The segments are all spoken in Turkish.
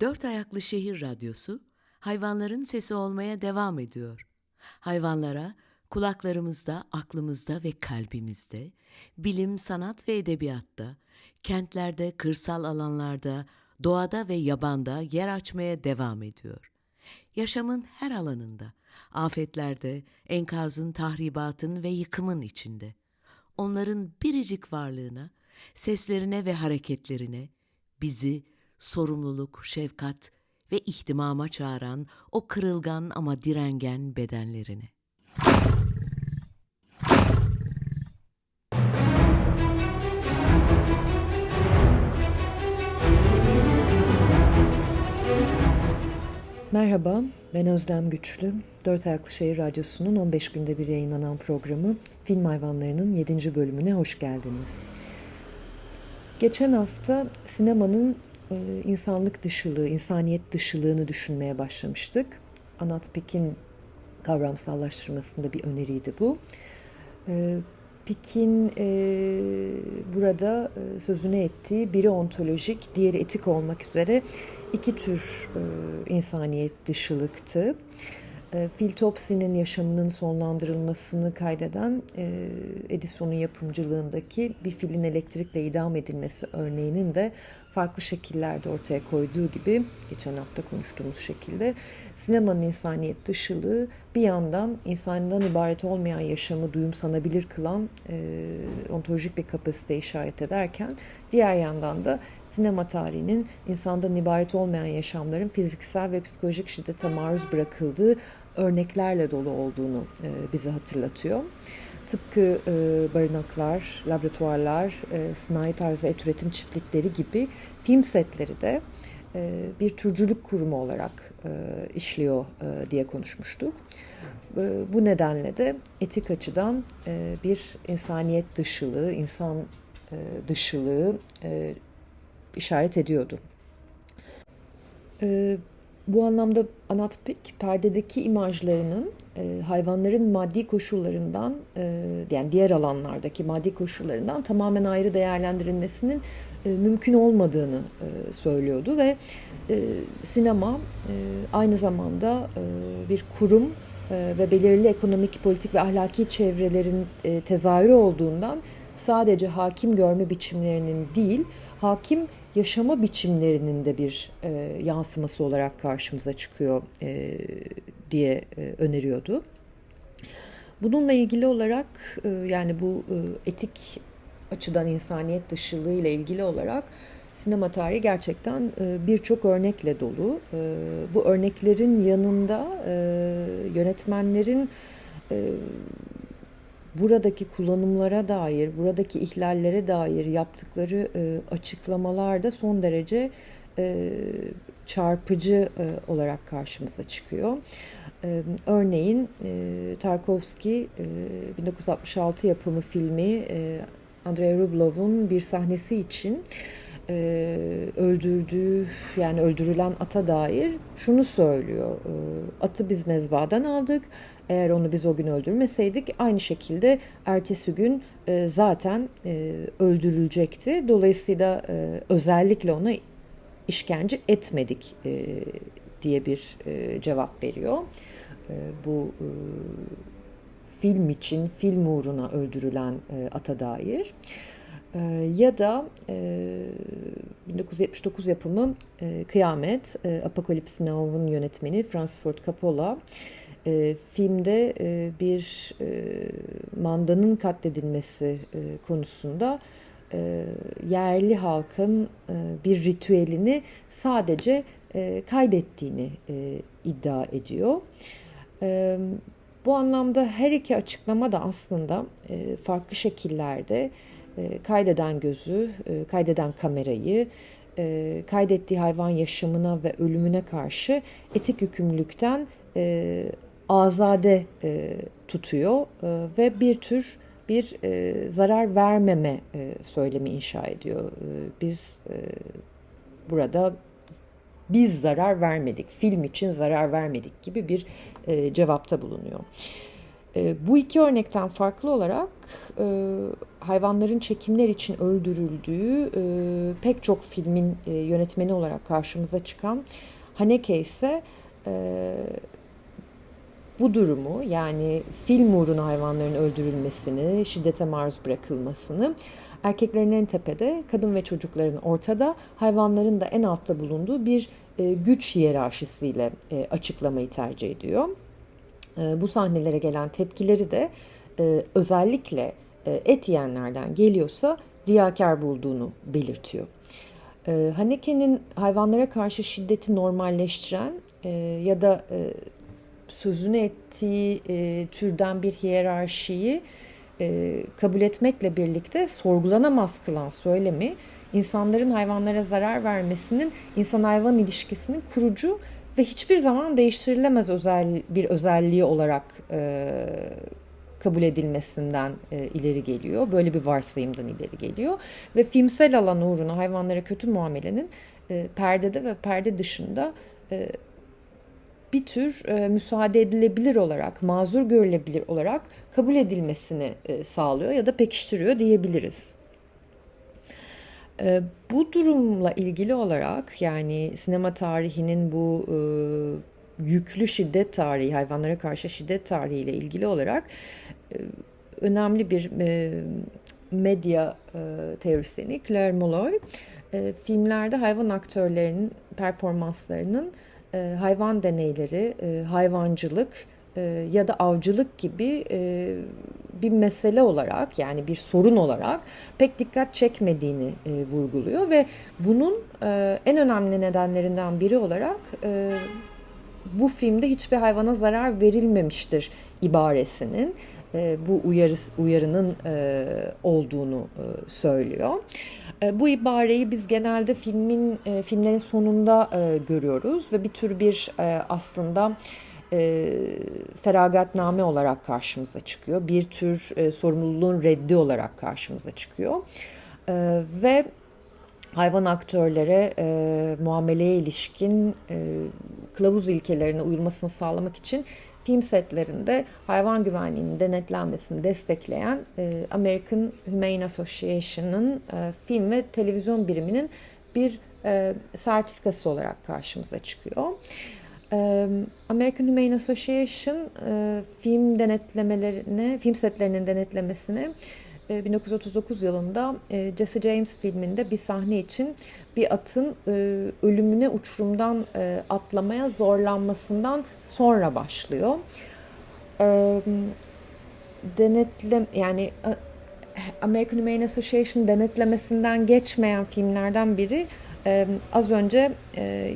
Dört Ayaklı Şehir Radyosu, hayvanların sesi olmaya devam ediyor. Hayvanlara kulaklarımızda, aklımızda ve kalbimizde, bilim, sanat ve edebiyatta, kentlerde, kırsal alanlarda, doğada ve yabanda yer açmaya devam ediyor. Yaşamın her alanında, afetlerde, enkazın, tahribatın ve yıkımın içinde. Onların biricik varlığına, seslerine ve hareketlerine bizi sorumluluk, şefkat ve ihtimama çağıran o kırılgan ama direngen bedenlerine. Merhaba, ben Özlem Güçlü. Dört Ayaklı Şehir Radyosu'nun 15 günde bir yayınlanan programı Film Hayvanları'nın 7. bölümüne hoş geldiniz. Geçen hafta sinemanın insanlık dışılığı, insaniyet dışılığını düşünmeye başlamıştık. Anat Pekin kavramsallaştırmasında bir öneriydi bu. E, Pekin e, burada e, sözüne ettiği biri ontolojik, diğeri etik olmak üzere iki tür e, insaniyet dışılıktı. E, Phil Topsy'nin yaşamının sonlandırılmasını kaydeden e, Edison'un yapımcılığındaki bir filin elektrikle idam edilmesi örneğinin de farklı şekillerde ortaya koyduğu gibi geçen hafta konuştuğumuz şekilde sinemanın insaniyet dışılığı bir yandan insandan ibaret olmayan yaşamı duyumsanabilir kılan e, ontolojik bir kapasite işaret ederken diğer yandan da sinema tarihinin insandan ibaret olmayan yaşamların fiziksel ve psikolojik şiddete maruz bırakıldığı örneklerle dolu olduğunu e, bize hatırlatıyor. Tıpkı e, barınaklar, laboratuvarlar, e, sanayi tarzı et üretim çiftlikleri gibi film setleri de e, bir türcülük kurumu olarak e, işliyor e, diye konuşmuştuk. E, bu nedenle de etik açıdan e, bir insaniyet dışılığı, insan e, dışılığı e, işaret ediyordu. E, bu anlamda Anatpik perdedeki imajlarının e, hayvanların maddi koşullarından e, yani diğer alanlardaki maddi koşullarından tamamen ayrı değerlendirilmesinin e, mümkün olmadığını e, söylüyordu ve e, sinema e, aynı zamanda e, bir kurum e, ve belirli ekonomik, politik ve ahlaki çevrelerin e, tezahürü olduğundan sadece hakim görme biçimlerinin değil, hakim yaşama biçimlerinin de bir e, yansıması olarak karşımıza çıkıyor e, diye e, öneriyordu. Bununla ilgili olarak e, yani bu e, etik açıdan insaniyet dışılığı ile ilgili olarak sinema tarihi gerçekten e, birçok örnekle dolu. E, bu örneklerin yanında e, yönetmenlerin buradaki kullanımlara dair, buradaki ihlallere dair yaptıkları e, açıklamalar da son derece e, çarpıcı e, olarak karşımıza çıkıyor. E, örneğin e, Tarkovski e, 1966 yapımı filmi e, Andrei Rublov'un bir sahnesi için öldürdüğü yani öldürülen ata dair şunu söylüyor. E, atı biz mezbadan aldık. Eğer onu biz o gün öldürmeseydik aynı şekilde ertesi gün e, zaten e, öldürülecekti. Dolayısıyla e, özellikle ona işkence etmedik e, diye bir e, cevap veriyor. E, bu e, film için, film uğruna öldürülen e, ata dair. E, ya da e, 1979 yapımı e, Kıyamet, e, Apocalypse Now'un yönetmeni Francis Ford Coppola e, filmde e, bir e, mandanın katledilmesi e, konusunda e, yerli halkın e, bir ritüelini sadece e, kaydettiğini e, iddia ediyor. E, bu anlamda her iki açıklama da aslında e, farklı şekillerde e, kaydeden gözü, e, kaydeden kamerayı, e, kaydettiği hayvan yaşamına ve ölümüne karşı etik yükümlülükten e, azade e, tutuyor ve bir tür bir zarar vermeme söylemi inşa ediyor. Biz burada biz zarar vermedik, film için zarar vermedik gibi bir cevapta bulunuyor. E, bu iki örnekten farklı olarak e, hayvanların çekimler için öldürüldüğü e, pek çok filmin e, yönetmeni olarak karşımıza çıkan Haneke ise bu durumu yani film uğruna hayvanların öldürülmesini, şiddete maruz bırakılmasını erkeklerin en tepede, kadın ve çocukların ortada, hayvanların da en altta bulunduğu bir güç hiyerarşisiyle açıklamayı tercih ediyor. E, bu sahnelere gelen tepkileri de e, özellikle e, et yiyenlerden geliyorsa riyakar bulduğunu belirtiyor. Haneke'nin hayvanlara karşı şiddeti normalleştiren ya da sözünü ettiği türden bir hiyerarşiyi kabul etmekle birlikte sorgulanamaz kılan söylemi insanların hayvanlara zarar vermesinin insan-hayvan ilişkisinin kurucu ve hiçbir zaman değiştirilemez özel bir özelliği olarak e, kabul edilmesinden e, ileri geliyor. Böyle bir varsayımdan ileri geliyor. Ve filmsel alan uğruna hayvanlara kötü muamelenin e, perdede ve perde dışında e, bir tür e, müsaade edilebilir olarak, mazur görülebilir olarak kabul edilmesini e, sağlıyor ya da pekiştiriyor diyebiliriz. E, bu durumla ilgili olarak yani sinema tarihinin bu e, yüklü şiddet tarihi, hayvanlara karşı şiddet tarihi ile ilgili olarak e, önemli bir e, medya teorisyeni Claire Molloy filmlerde hayvan aktörlerinin performanslarının hayvan deneyleri, hayvancılık e, ya da avcılık gibi e, bir mesele olarak yani bir sorun olarak pek dikkat çekmediğini e, vurguluyor ve bunun en önemli nedenlerinden biri olarak bu filmde hiçbir hayvana zarar verilmemiştir ibaresinin bu uyarı, uyarının olduğunu söylüyor. Bu ibareyi biz genelde filmin filmlerin sonunda görüyoruz ve bir tür bir aslında e, feragatname olarak karşımıza çıkıyor. Bir tür e, sorumluluğun reddi olarak karşımıza çıkıyor. E, ve hayvan aktörlere e, muameleye ilişkin e, kılavuz ilkelerine uyulmasını sağlamak için film setlerinde hayvan güvenliğinin denetlenmesini destekleyen e, American Humane Association'ın e, film ve televizyon biriminin bir e, sertifikası olarak karşımıza çıkıyor. American Humane Association e, film denetlemelerine, film setlerinin denetlemesine 1939 yılında e, Jesse James filminde bir sahne için bir atın e, ölümüne uçurumdan e, atlamaya zorlanmasından sonra başlıyor. Denetlem yani American Humane Association denetlemesinden geçmeyen filmlerden biri az önce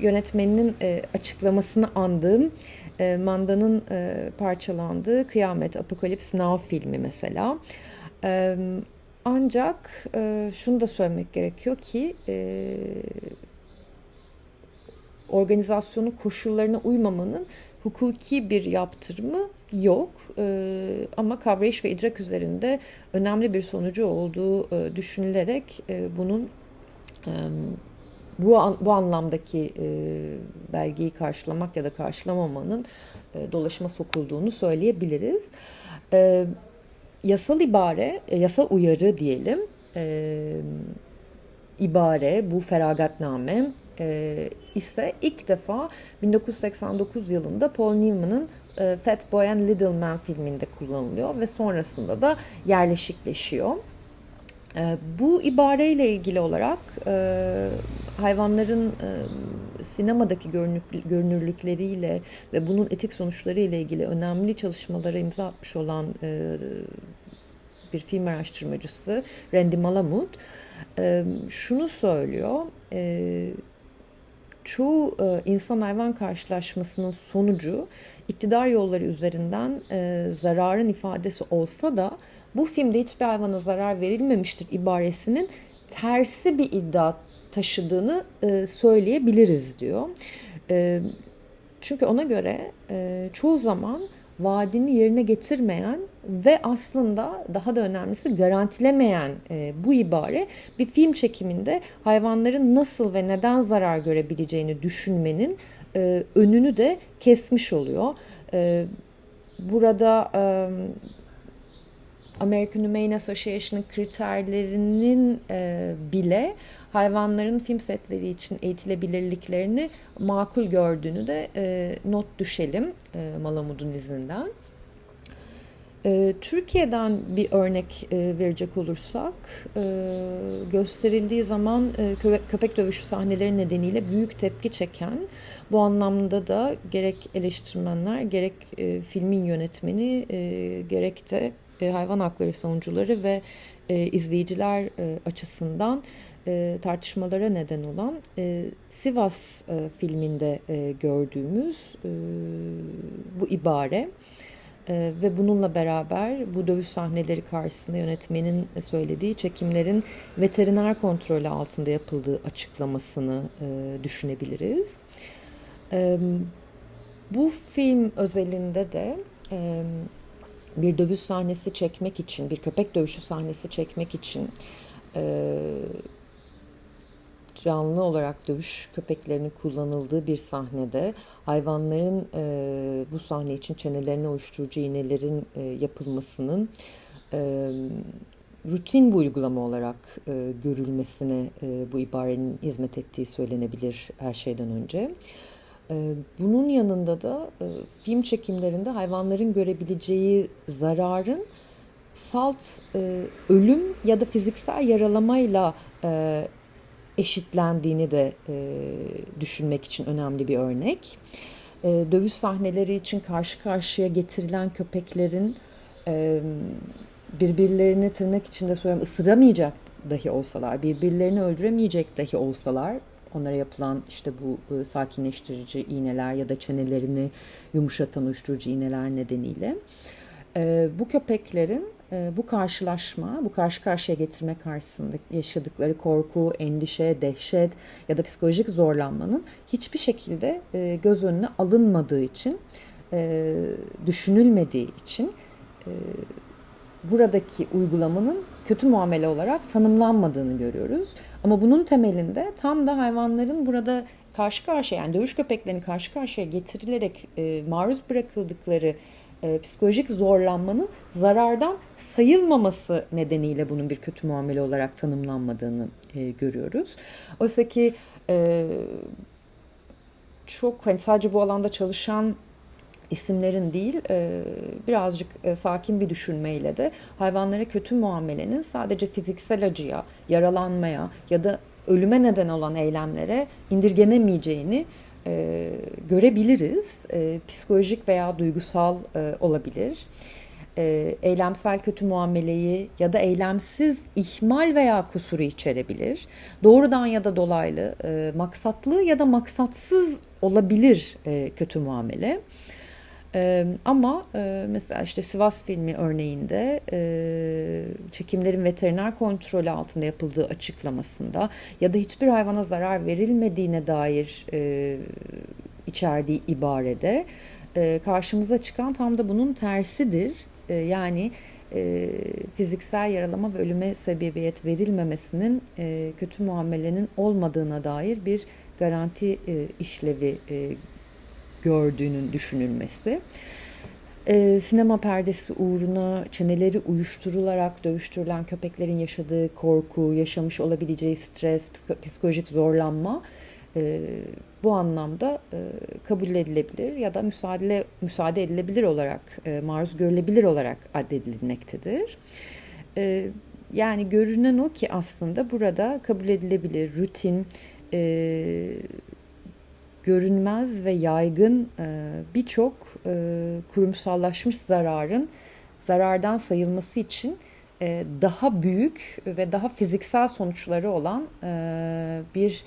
yönetmeninin açıklamasını andığım Manda'nın parçalandığı Kıyamet Apokalips Now filmi mesela. Ancak şunu da söylemek gerekiyor ki organizasyonun koşullarına uymamanın hukuki bir yaptırımı yok ama kavrayış ve idrak üzerinde önemli bir sonucu olduğu düşünülerek bunun bu bu anlamdaki belgeyi karşılamak ya da karşılamamanın dolaşıma sokulduğunu söyleyebiliriz yasal ibare, e, yasal uyarı diyelim, e, ibare, bu feragatname e, ise ilk defa 1989 yılında Paul Newman'ın e, Fat Boy and Little Man filminde kullanılıyor ve sonrasında da yerleşikleşiyor. E, bu ibareyle ilgili olarak e, hayvanların e, sinemadaki görünürlükleriyle ve bunun etik sonuçları ile ilgili önemli çalışmalara imza atmış olan bir film araştırmacısı Randy Malamud şunu söylüyor. Çoğu insan hayvan karşılaşmasının sonucu iktidar yolları üzerinden zararın ifadesi olsa da bu filmde hiçbir hayvana zarar verilmemiştir ibaresinin tersi bir iddia taşıdığını e, söyleyebiliriz diyor. E, çünkü ona göre e, çoğu zaman vaadini yerine getirmeyen ve aslında daha da önemlisi garantilemeyen bu ibare bir film çekiminde hayvanların nasıl ve neden zarar görebileceğini düşünmenin önünü de kesmiş oluyor. Burada American Humane Association'ın kriterlerinin bile hayvanların film setleri için eğitilebilirliklerini makul gördüğünü de e, not düşelim e, Malamud'un izinden. E, Türkiye'den bir örnek e, verecek olursak e, gösterildiği zaman e, köpek, köpek dövüşü sahneleri nedeniyle büyük tepki çeken bu anlamda da gerek eleştirmenler gerek e, filmin yönetmeni e, gerek de e, hayvan hakları savunucuları ve e, izleyiciler e, açısından e, tartışmalara neden olan e, Sivas e, filminde gördüğümüz bu ibare ve bununla beraber bu dövüş sahneleri karşısında yönetmenin söylediği çekimlerin veteriner kontrolü altında yapıldığı açıklamasını düşünebiliriz. Bu film özelinde de bir dövüş sahnesi çekmek için, bir köpek dövüşü sahnesi çekmek için canlı olarak dövüş köpeklerinin kullanıldığı bir sahnede hayvanların e, bu sahne için çenelerine uyuşturucu iğnelerin e, yapılmasının e, rutin bir uygulama olarak e, görülmesine e, bu ibarenin hizmet ettiği söylenebilir her şeyden önce. E, bunun yanında da e, film çekimlerinde hayvanların görebileceği zararın salt e, ölüm ya da fiziksel yaralamayla eşitlendiğini de e, düşünmek için önemli bir örnek. E, dövüş sahneleri için karşı karşıya getirilen köpeklerin e, birbirlerini tırnak içinde söylüyorum ısıramayacak dahi olsalar, birbirlerini öldüremeyecek dahi olsalar onlara yapılan işte bu e, sakinleştirici iğneler ya da çenelerini yumuşatan uyuşturucu iğneler nedeniyle e, bu köpeklerin bu karşılaşma, bu karşı karşıya getirme karşısında yaşadıkları korku, endişe, dehşet ya da psikolojik zorlanmanın hiçbir şekilde e, göz önüne alınmadığı için, e, düşünülmediği için buradaki uygulamanın kötü muamele olarak tanımlanmadığını görüyoruz. Ama bunun temelinde tam da hayvanların burada karşı karşıya yani dövüş köpeklerinin karşı karşıya getirilerek maruz bırakıldıkları e, psikolojik zorlanmanın zarardan sayılmaması nedeniyle bunun bir kötü muamele olarak tanımlanmadığını e, görüyoruz. Oysa ki e, çok hani sadece bu alanda çalışan isimlerin değil e, birazcık e, sakin bir düşünmeyle de hayvanlara kötü muamelenin sadece fiziksel acıya, yaralanmaya ya da ölüme neden olan eylemlere indirgenemeyeceğini e, görebiliriz. E, psikolojik veya duygusal e, olabilir. E, eylemsel kötü muameleyi ya da eylemsiz ihmal veya kusuru içerebilir. Doğrudan ya da dolaylı, e, maksatlı ya da maksatsız olabilir e, kötü muamele. Ee, ama e, mesela işte Sivas filmi örneğinde e, çekimlerin veteriner kontrolü altında yapıldığı açıklamasında ya da hiçbir hayvana zarar verilmediğine dair e, içerdiği ibarede e, karşımıza çıkan tam da bunun tersidir. E, yani e, fiziksel yaralama ve ölüme sebebiyet verilmemesinin e, kötü muamelenin olmadığına dair bir garanti e, işlevi e, gördüğünün düşünülmesi. Ee, sinema perdesi uğruna çeneleri uyuşturularak dövüştürülen köpeklerin yaşadığı korku, yaşamış olabileceği stres, psikolojik zorlanma e, bu anlamda e, kabul edilebilir ya da müsaade müsaade edilebilir olarak, e, maruz görülebilir olarak addedilmektedir. E, yani görünen o ki aslında burada kabul edilebilir, rutin, e, görünmez ve yaygın e, birçok e, kurumsallaşmış zararın zarardan sayılması için e, daha büyük ve daha fiziksel sonuçları olan bir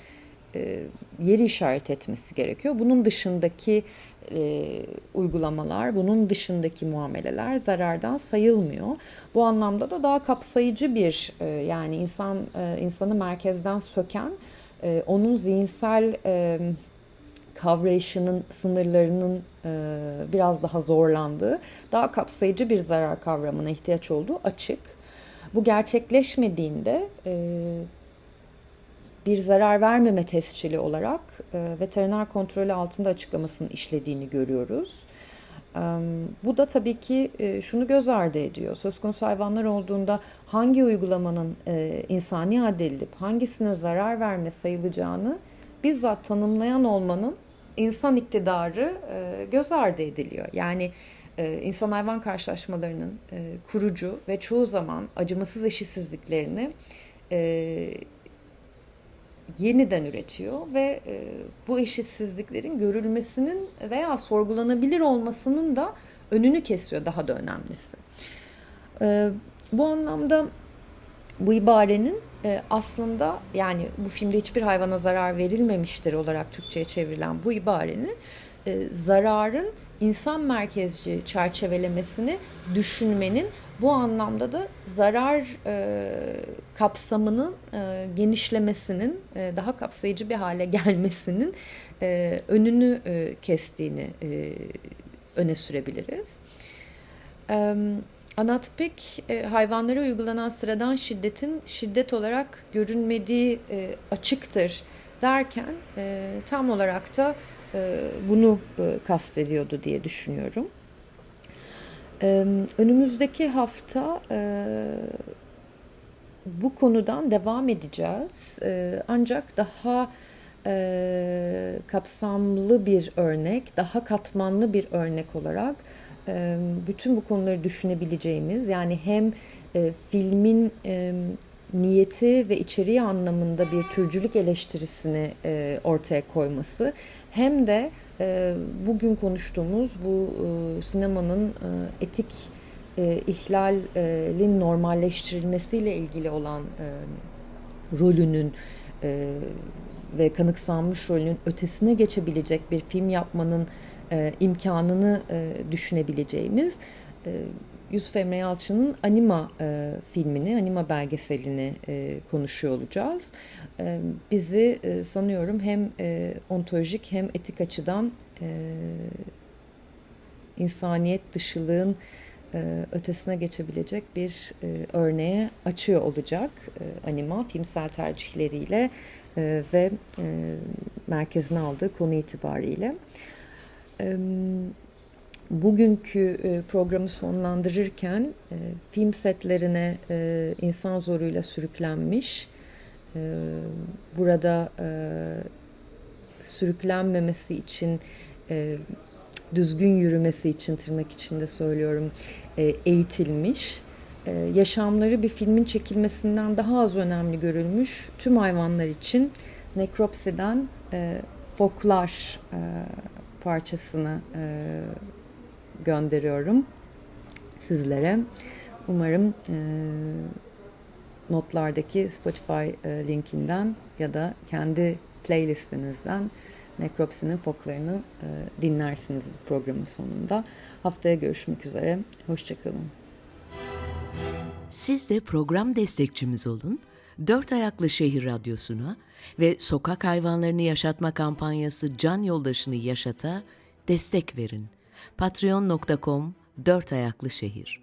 yeri işaret etmesi gerekiyor. Bunun dışındaki uygulamalar, bunun dışındaki muameleler zarardan sayılmıyor. Bu anlamda da daha kapsayıcı bir yani insan insanı merkezden söken, onun zihinsel kavrayışının sınırlarının e, biraz daha zorlandığı, daha kapsayıcı bir zarar kavramına ihtiyaç olduğu açık. Bu gerçekleşmediğinde e, bir zarar vermeme tescili olarak e, veteriner kontrolü altında açıklamasının işlediğini görüyoruz. Bu da tabii ki şunu göz ardı ediyor. Söz konusu hayvanlar olduğunda hangi uygulamanın insani adedilip hangisine zarar verme sayılacağını bizzat tanımlayan olmanın insan iktidarı e, göz ardı ediliyor. Yani insan hayvan karşılaşmalarının kurucu ve çoğu zaman acımasız eşitsizliklerini yeniden üretiyor ve e, bu eşitsizliklerin görülmesinin veya sorgulanabilir olmasının da önünü kesiyor daha da önemlisi. E, bu anlamda bu ibarenin e, aslında yani bu filmde hiçbir hayvana zarar verilmemiştir olarak Türkçe'ye çevrilen bu ibarenin e, zararın insan merkezci çerçevelemesini düşünmenin bu anlamda da zarar e, kapsamının e, genişlemesinin e, daha kapsayıcı bir hale gelmesinin e, önünü e, kestiğini e, öne sürebiliriz. E, Anatpik e, hayvanlara uygulanan sıradan şiddetin şiddet olarak görünmediği e, açıktır derken e, tam olarak da bunu kastediyordu diye düşünüyorum. Önümüzdeki hafta bu konudan devam edeceğiz. Ancak daha kapsamlı bir örnek, daha katmanlı bir örnek olarak bütün bu konuları düşünebileceğimiz yani hem filmin niyeti ve içeriği anlamında bir türcülük eleştirisini ortaya koyması hem de bugün konuştuğumuz bu sinemanın etik e, ihlalin normalleştirilmesiyle ilgili olan rolünün ve kanıksanmış rolünün ötesine geçebilecek bir film yapmanın e, imkanını e, düşünebileceğimiz e, Yusuf Emre Yalçın'ın Anima e, filmini, Anima belgeselini e, konuşuyor olacağız. E, bizi e, sanıyorum hem e, ontolojik hem etik açıdan e, insaniyet dışılığın e, ötesine geçebilecek bir e, örneğe açıyor olacak e, Anima filmsel tercihleriyle e, ve e, merkezine aldığı konu itibariyle. Evet bugünkü e, programı sonlandırırken e, film setlerine e, insan zoruyla sürüklenmiş, burada sürüklenmemesi için, düzgün yürümesi için tırnak içinde söylüyorum, eğitilmiş, yaşamları bir filmin çekilmesinden daha az önemli görülmüş tüm hayvanlar için nekropsiden foklar parçasını gönderiyorum sizlere. Umarım e, notlardaki Spotify e, linkinden ya da kendi playlistinizden Nekropsi'nin foklarını e, dinlersiniz bu programın sonunda. Haftaya görüşmek üzere. Hoşçakalın. Siz de program destekçimiz olun. Dört Ayaklı Şehir Radyosu'na ve Sokak Hayvanlarını Yaşatma kampanyası Can Yoldaşını Yaşata destek verin patreon.com dört ayaklı şehir.